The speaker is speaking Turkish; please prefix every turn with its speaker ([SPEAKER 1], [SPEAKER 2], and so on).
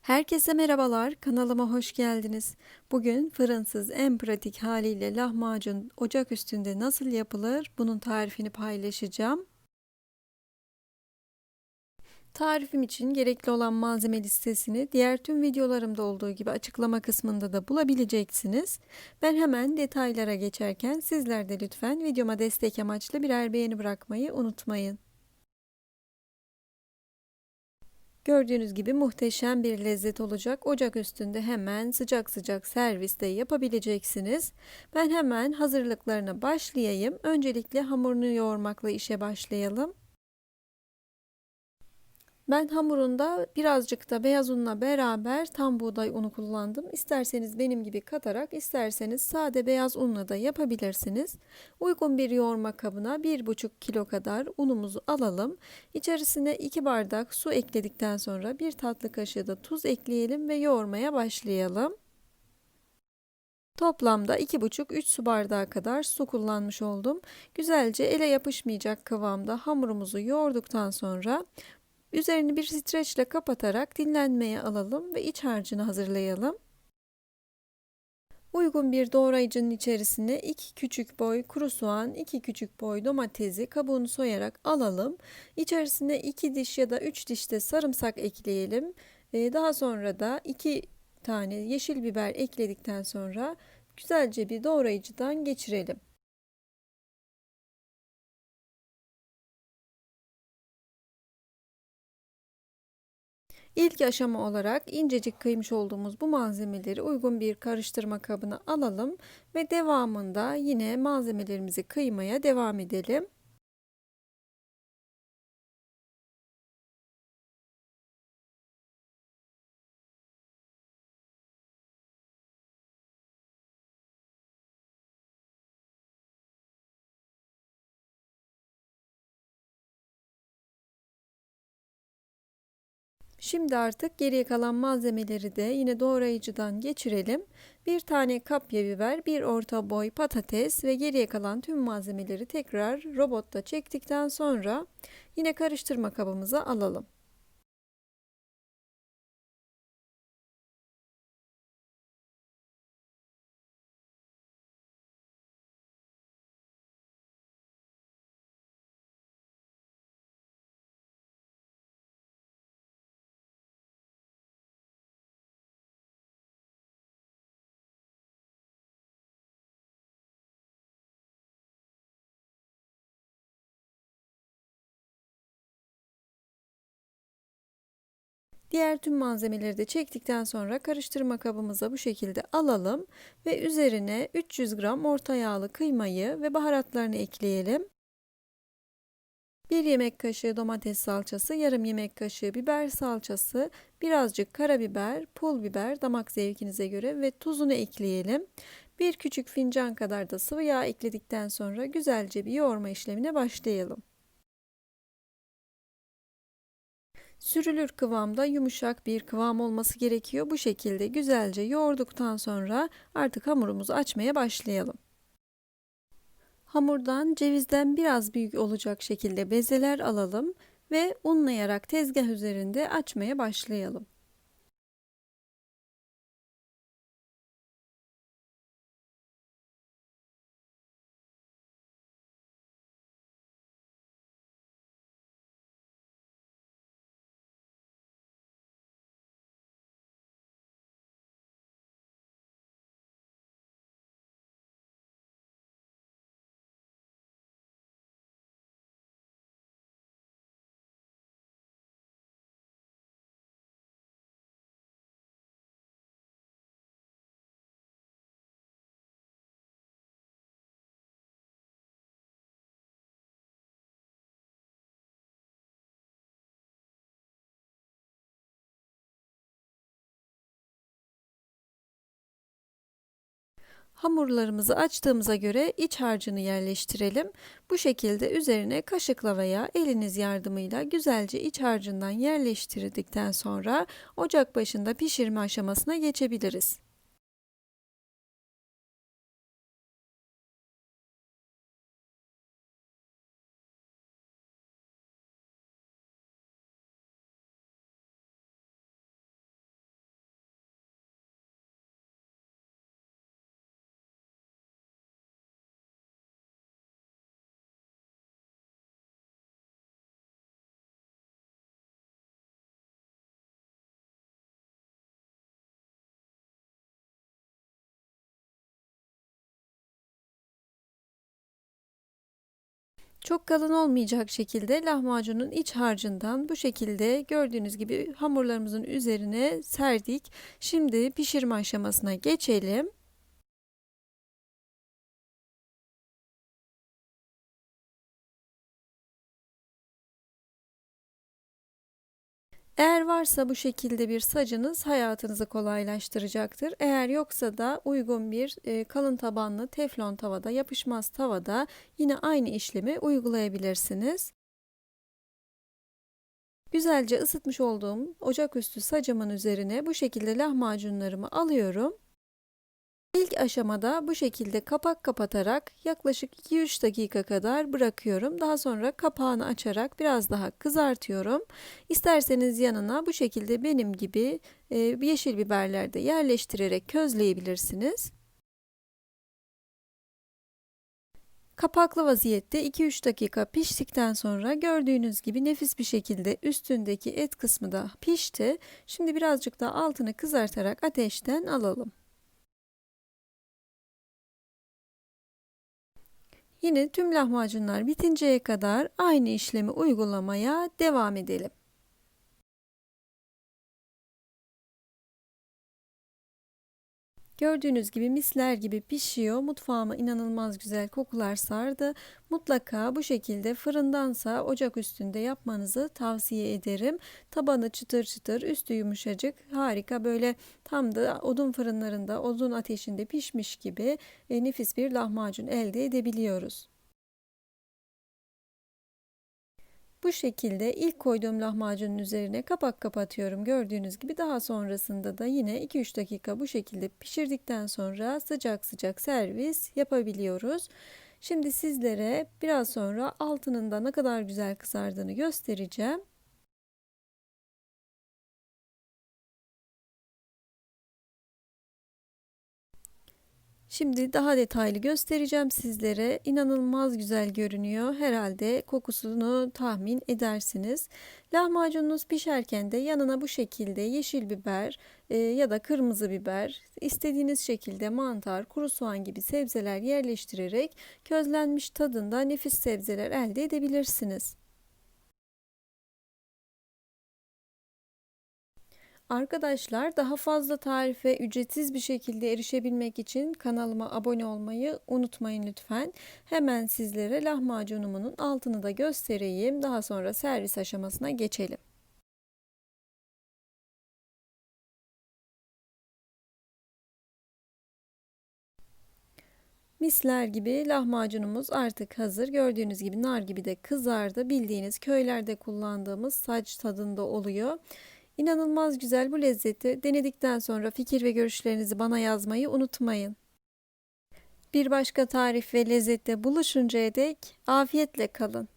[SPEAKER 1] Herkese merhabalar, kanalıma hoş geldiniz. Bugün fırınsız en pratik haliyle lahmacun ocak üstünde nasıl yapılır bunun tarifini paylaşacağım. Tarifim için gerekli olan malzeme listesini diğer tüm videolarımda olduğu gibi açıklama kısmında da bulabileceksiniz. Ben hemen detaylara geçerken sizler de lütfen videoma destek amaçlı birer beğeni bırakmayı unutmayın. Gördüğünüz gibi muhteşem bir lezzet olacak. Ocak üstünde hemen sıcak sıcak serviste yapabileceksiniz. Ben hemen hazırlıklarına başlayayım. Öncelikle hamurunu yoğurmakla işe başlayalım. Ben hamurunda birazcık da beyaz unla beraber tam buğday unu kullandım. İsterseniz benim gibi katarak, isterseniz sade beyaz unla da yapabilirsiniz. Uygun bir yoğurma kabına 1,5 kilo kadar unumuzu alalım. İçerisine 2 bardak su ekledikten sonra 1 tatlı kaşığı da tuz ekleyelim ve yoğurmaya başlayalım. Toplamda 2,5-3 su bardağı kadar su kullanmış oldum. Güzelce ele yapışmayacak kıvamda hamurumuzu yoğurduktan sonra Üzerini bir streçle kapatarak dinlenmeye alalım ve iç harcını hazırlayalım. Uygun bir doğrayıcının içerisine 2 küçük boy kuru soğan, 2 küçük boy domatesi kabuğunu soyarak alalım. İçerisine 2 diş ya da 3 diş de sarımsak ekleyelim. Daha sonra da 2 tane yeşil biber ekledikten sonra güzelce bir doğrayıcıdan geçirelim. İlk aşama olarak incecik kıymış olduğumuz bu malzemeleri uygun bir karıştırma kabına alalım ve devamında yine malzemelerimizi kıymaya devam edelim. Şimdi artık geriye kalan malzemeleri de yine doğrayıcıdan geçirelim. Bir tane kapya biber, bir orta boy patates ve geriye kalan tüm malzemeleri tekrar robotta çektikten sonra yine karıştırma kabımıza alalım. Diğer tüm malzemeleri de çektikten sonra karıştırma kabımıza bu şekilde alalım ve üzerine 300 gram orta yağlı kıymayı ve baharatlarını ekleyelim. 1 yemek kaşığı domates salçası, yarım yemek kaşığı biber salçası, birazcık karabiber, pul biber damak zevkinize göre ve tuzunu ekleyelim. Bir küçük fincan kadar da sıvı yağ ekledikten sonra güzelce bir yoğurma işlemine başlayalım. Sürülür kıvamda yumuşak bir kıvam olması gerekiyor. Bu şekilde güzelce yoğurduktan sonra artık hamurumuzu açmaya başlayalım. Hamurdan cevizden biraz büyük olacak şekilde bezeler alalım ve unlayarak tezgah üzerinde açmaya başlayalım. Hamurlarımızı açtığımıza göre iç harcını yerleştirelim. Bu şekilde üzerine kaşıkla veya eliniz yardımıyla güzelce iç harcından yerleştirdikten sonra ocak başında pişirme aşamasına geçebiliriz. Çok kalın olmayacak şekilde lahmacunun iç harcından bu şekilde gördüğünüz gibi hamurlarımızın üzerine serdik. Şimdi pişirme aşamasına geçelim. Eğer varsa bu şekilde bir sacınız hayatınızı kolaylaştıracaktır. Eğer yoksa da uygun bir e, kalın tabanlı teflon tavada, yapışmaz tavada yine aynı işlemi uygulayabilirsiniz. Güzelce ısıtmış olduğum ocaküstü sacımın üzerine bu şekilde lahmacunlarımı alıyorum. İlk aşamada bu şekilde kapak kapatarak yaklaşık 2-3 dakika kadar bırakıyorum. Daha sonra kapağını açarak biraz daha kızartıyorum. İsterseniz yanına bu şekilde benim gibi e, yeşil biberler de yerleştirerek közleyebilirsiniz. Kapaklı vaziyette 2-3 dakika piştikten sonra gördüğünüz gibi nefis bir şekilde üstündeki et kısmı da pişti. Şimdi birazcık da altını kızartarak ateşten alalım. Yine tüm lahmacunlar bitinceye kadar aynı işlemi uygulamaya devam edelim. Gördüğünüz gibi misler gibi pişiyor. Mutfağıma inanılmaz güzel kokular sardı. Mutlaka bu şekilde fırındansa ocak üstünde yapmanızı tavsiye ederim. Tabanı çıtır çıtır, üstü yumuşacık, harika böyle tam da odun fırınlarında, odun ateşinde pişmiş gibi e, nefis bir lahmacun elde edebiliyoruz. Bu şekilde ilk koyduğum lahmacunun üzerine kapak kapatıyorum. Gördüğünüz gibi daha sonrasında da yine 2-3 dakika bu şekilde pişirdikten sonra sıcak sıcak servis yapabiliyoruz. Şimdi sizlere biraz sonra altının da ne kadar güzel kızardığını göstereceğim. Şimdi daha detaylı göstereceğim sizlere. İnanılmaz güzel görünüyor. Herhalde kokusunu tahmin edersiniz. Lahmacununuz pişerken de yanına bu şekilde yeşil biber e, ya da kırmızı biber, istediğiniz şekilde mantar, kuru soğan gibi sebzeler yerleştirerek közlenmiş tadında nefis sebzeler elde edebilirsiniz. Arkadaşlar daha fazla tarife ücretsiz bir şekilde erişebilmek için kanalıma abone olmayı unutmayın lütfen. Hemen sizlere lahmacunumun altını da göstereyim. Daha sonra servis aşamasına geçelim. Misler gibi lahmacunumuz artık hazır. Gördüğünüz gibi nar gibi de kızardı. Bildiğiniz köylerde kullandığımız saç tadında oluyor. İnanılmaz güzel bu lezzeti denedikten sonra fikir ve görüşlerinizi bana yazmayı unutmayın. Bir başka tarif ve lezzette buluşuncaya dek afiyetle kalın.